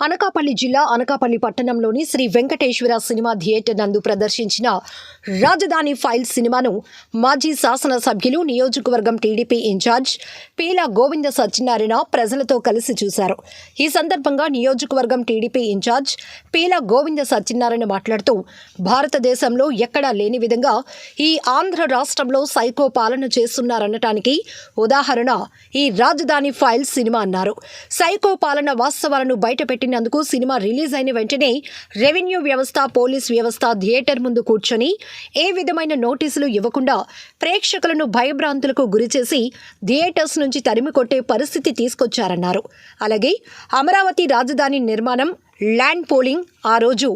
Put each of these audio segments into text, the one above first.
అనకాపల్లి జిల్లా అనకాపల్లి పట్టణంలోని Shri Venkateswara cinema theatre నందు ప్రదర్శించిన రాజధాని ఫైల్ సినిమాను మాజీ శాసనసభ్యులు నియోజకవర్గం టీడీపీ ఇన్ఛార్జ్ పీల గోవింద సత్యనారాయణ ప్రజలతో కలిసి చూశారు. ఈ సందర్భంగా నియోజకవర్గం టీడీపీ ఇన్ఛార్జ్ పీల గోవింద సత్యనారాయణ మాట్లాడుతూ భారతదేశంలో ఎక్కడా లేని విధంగా ఈ ఆంధ్ర రాష్ట్రంలో సైకో పాలన చేస్తున్నారనటానికి ఉదాహరణ ఈ రాజధాని ఫైల్ సినిమా అన్నారు. సైకో పాలన వాస్తవాలను బయటపెట్టి బయటపెట్టినందుకు సినిమా రిలీజ్ అయిన వెంటనే రెవెన్యూ వ్యవస్థ పోలీస్ వ్యవస్థ థియేటర్ ముందు కూర్చొని ఏ విధమైన నోటీసులు ఇవ్వకుండా ప్రేక్షకులను భయభ్రాంతులకు గురిచేసి థియేటర్స్ నుంచి తరిమి కొట్టే పరిస్థితి తీసుకొచ్చారన్నారు. అలాగే అమరావతి రాజధాని నిర్మాణం ల్యాండ్ పోలింగ్ ఆ రోజు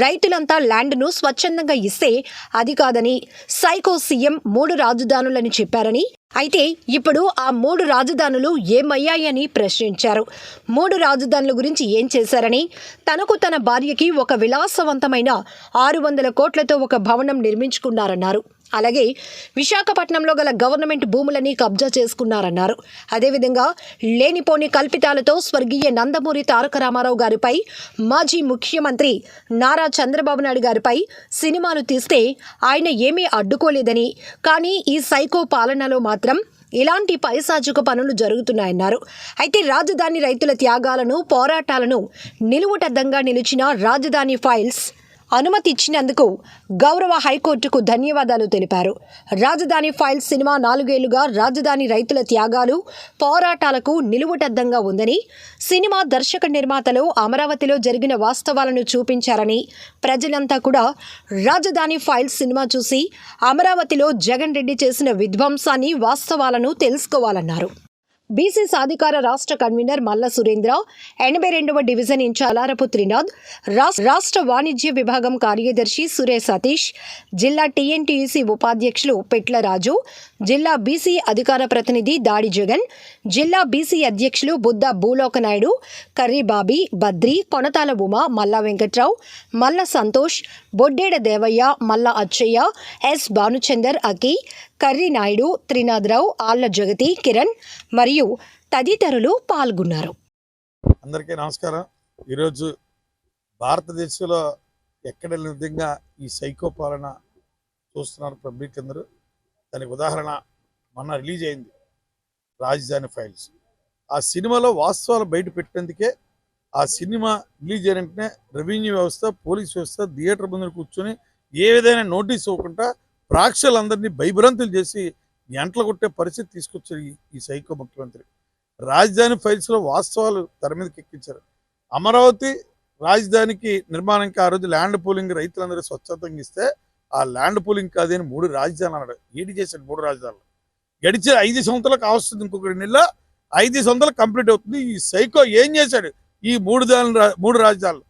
రైతులంతా ల్యాండ్ను స్వచ్ఛందంగా ఇస్తే అది కాదని సైకో సీఎం మూడు రాజధానులని చెప్పారని అయితే ఇప్పుడు ఆ మూడు రాజధానులు ఏమయ్యాయని ప్రశ్నించారు. మూడు రాజధానుల గురించి ఏం చేశారని తనకు తన భార్యకి ఒక విలాసవంతమైన ఆరు వందల కోట్లతో ఒక భవనం నిర్మించుకున్నారన్నారు. అలాగే విశాఖపట్నంలో గల గవర్నమెంట్ భూములని కబ్జా చేసుకున్నారన్నారు. అదేవిధంగా లేనిపోని కల్పితాలతో స్వర్గీయ నందమూరి తారక రామారావు గారిపై మాజీ ముఖ్యమంత్రి నారా చంద్రబాబు నాయుడు గారిపై సినిమాలు తీస్తే ఆయన ఏమీ అడ్డుకోలేదని కానీ ఈ సైకో పాలనలో మాత్రం ఇలాంటి పైశాచిక పనులు జరుగుతున్నాయన్నారు. అయితే రాజధాని రైతుల త్యాగాలను పోరాటాలను నిలువుటద్దంగా నిలిచిన రాజధాని ఫైల్స్ అనుమతి ఇచ్చినందుకు గౌరవ హైకోర్టుకు ధన్యవాదాలు తెలిపారు. రాజధాని ఫైల్ సినిమా నాలుగేళ్ళుగా రాజధాని రైతుల త్యాగాలు పోరాటాలకు నిలువుటద్దంగా ఉందని సినిమా దర్శక నిర్మాతలు అమరావతిలో జరిగిన వాస్తవాలను చూపించారని ప్రజలంతా కూడా రాజధాని ఫైల్ సినిమా చూసి అమరావతిలో జగన్ రెడ్డి చేసిన విధ్వంసాన్ని వాస్తవాలను తెలుసుకోవాలన్నారు. బీసీ సాధికార రాష్ట్ర కన్వీనర్ మల్ల సురేంద్ర ఎనభై రెండవ డివిజన్ ఇన్ఛార్జ్ అలారపు త్రినాథ్ రాష్ట్ర వాణిజ్య విభాగం కార్యదర్శి సురేష్ సతీష్ జిల్లా టీఎన్టీయూసీ ఉపాధ్యక్షులు పెట్ల రాజు జిల్లా బీసీ అధికార ప్రతినిధి దాడి జగన్ జిల్లా బీసీ అధ్యక్షులు బుద్ధ భూలోకనాయుడు కర్రీబాబీ బద్రి కొనతాల ఉమ మల్ల వెంకట్రావు మల్ల సంతోష్ బొడ్డేడ దేవయ్య మల్ల అచ్చయ్య ఎస్ భానుచందర్ అకి కర్రీ నాయుడు త్రినాథరావు ఆళ్ళ జగతి కిరణ్ మరియు తదితరులు పాల్గొన్నారు. అందరికీ నమస్కారం. ఈరోజు భారతదేశంలో ఎక్కడ విధంగా ఈ సైకో పాలన చూస్తున్నారు పబ్లిక్ అందరూ. దానికి ఉదాహరణ మొన్న రిలీజ్ అయింది రాజధాని ఫైల్స్. ఆ సినిమాలో వాస్తవాలు బయట పెట్టినందుకే ఆ సినిమా రిలీజ్ అయిన వెంటనే రెవెన్యూ వ్యవస్థ పోలీస్ వ్యవస్థ థియేటర్ ముందు కూర్చొని ఏ విధమైన నోటీస్ ఇవ్వకుండా ప్రేక్షకులందరినీ భయభ్రాంతులు చేసి ఎంటలు కొట్టే పరిస్థితి తీసుకొచ్చారు ఈ- సైకో ముఖ్యమంత్రి. రాజధాని ఫైల్స్లో వాస్తవాలు తెర మీదకి ఎక్కించారు. అమరావతి రాజధానికి నిర్మాణానికి ఆ రోజు ల్యాండ్ పూలింగ్ రైతులందరూ స్వచ్ఛతంగా ఇస్తే ఆ ల్యాండ్ పూలింగ్ కాదని మూడు రాజధానులు అన్నాడు. ఏడి చేశాడు మూడు రాజధానులు? గడిచే ఐదు సంవత్సరాలకు కావస్తుంది ఇంకొక రెండు ఐదు సంవత్సరాలు కంప్లీట్ అవుతుంది. ఈ సైకో ఏం చేశాడు? ఈ మూడు దాని మూడు రాజధానులు.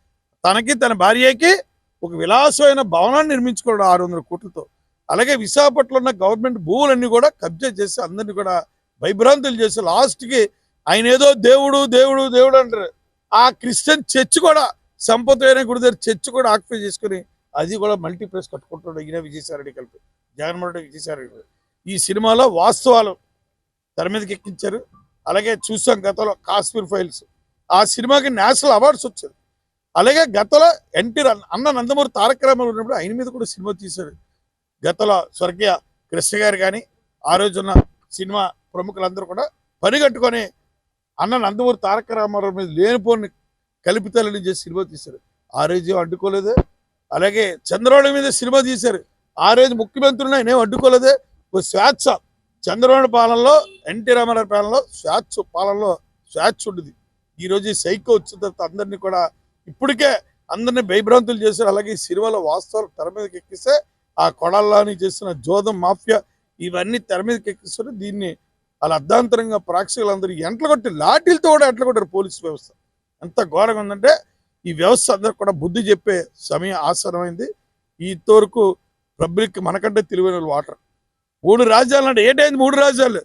తనకి తన భార్యకి ఒక విలాసమైన భవనాన్ని నిర్మించుకోవడం ఆరు వందల కోట్లతో. అలాగే విశాఖపట్నంలో ఉన్న గవర్నమెంట్ భూములన్నీ కూడా కబ్జా చేసి అందరినీ కూడా భయభ్రాంతులు చేసి లాస్ట్కి ఆయన ఏదో దేవుడు దేవుడు దేవుడు అంటారు. ఆ క్రిస్టియన్ చర్చ్ కూడా సంపత్ అయిన గుడి దగ్గర చర్చ్ కూడా ఆక్యుపై చేసుకుని అది కూడా మల్టీప్లెక్స్ కట్టుకుంటున్నాడు ఈయన విజయసాయి కలిపి. జగన్మోహన్ రెడ్డి విజయసాయిరెడ్డి ఈ సినిమాలో వాస్తవాలు తెర మీదకి ఎక్కించారు. అలాగే చూసాం గతంలో కాశ్మీర్ ఫైల్స్. ఆ సినిమాకి నేషనల్ అవార్డ్స్ వచ్చారు అలాగే గతంలో ఎన్టీ అన్న నందమూరి తారక రామారావు ఉన్నప్పుడు ఆయన మీద కూడా సినిమా తీశారు. గతంలో స్వర్గీయ కృష్ణ గారు కానీ ఆ రోజున్న సినిమా ప్రముఖులందరూ కూడా పని కట్టుకొని అన్న నందమూరి తారక రామారావు మీద లేనిపోని కలిపితలని చేసి సినిమా తీశారు. ఆ రోజు అడ్డుకోలేదు. అలాగే చంద్రబాబు మీద సినిమా తీశారు. ఆ రోజు ముఖ్యమంత్రులు ఆయన ఏం అడ్డుకోలేదే. స్వేచ్ఛ. చంద్రబాబు పాలనలో ఎన్టీ రామారావు పాలనలో స్వేచ్ఛ పాలనలో స్వేచ్ఛ ఉండేది. ఈ ఈ సైకో వచ్చిన తర్వాత అందరినీ కూడా ఇప్పటికే అందరినీ భయభ్రాంతులు చేశారు. అలాగే ఈ సినిమాలో వాస్తవాలు తెర మీదకి ఎక్కిస్తే ఆ కొడాలని చేసిన జోదం మాఫియా ఇవన్నీ తెర మీదకి ఎక్కిస్తారు దీన్ని వాళ్ళ అర్ధాంతరంగా ప్రేక్షకులందరూ ఎంటలు కొట్టి లాఠీలతో కూడా ఎంటలు కొట్టారు పోలీస్ వ్యవస్థ. ఎంత ఘోరంగా ఉందంటే ఈ వ్యవస్థ అందరికి కూడా బుద్ధి చెప్పే సమయం ఆసనమైంది ఇంతవరకు పబ్లిక్ మనకంటే తెలివైన వాటర్. మూడు రాజ్యాలు అంటే ఏటైంది మూడు రాజ్యాలు?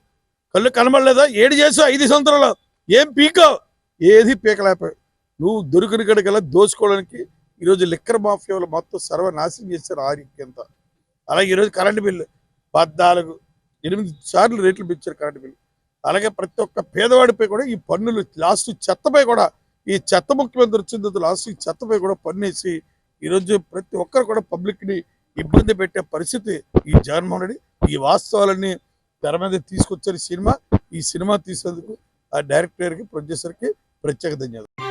కళ్ళు కనబడలేదా? ఏడు చేసావు? ఐదు సంవత్సరాలు. ఏం పీకావు? ఏది పీకలేకపోయావు? నువ్వు దొరికిన కడికల్లా దోచుకోవడానికి ఈరోజు లిక్కర్ మాఫియాలు మొత్తం సర్వనాశనం చేశారు ఆరోగ్యంతో అలాగే ఈరోజు కరెంటు బిల్లు పద్నాలుగు ఎనిమిది సార్లు రేట్లు పెంచారు కరెంటు బిల్లు. అలాగే ప్రతి ఒక్క పేదవాడిపై కూడా ఈ పన్నులు లాస్ట్ చెత్తపై కూడా ఈ చెత్త ముఖ్యమంత్రి వచ్చిన తర్వాత లాస్ట్ ఈ చెత్తపై కూడా పన్నేసి ఈరోజు ప్రతి ఒక్కరు కూడా పబ్లిక్ని ఇబ్బంది పెట్టే పరిస్థితి ఈ జగన్మోహన్ రెడ్డి ఈ వాస్తవాలన్నీ తెర మీద తీసుకొచ్చారు ఈ సినిమా. ఈ సినిమా తీసేందుకు ఆ డైరెక్టర్కి కి ప్రత్యేక ధన్యవాదాలు.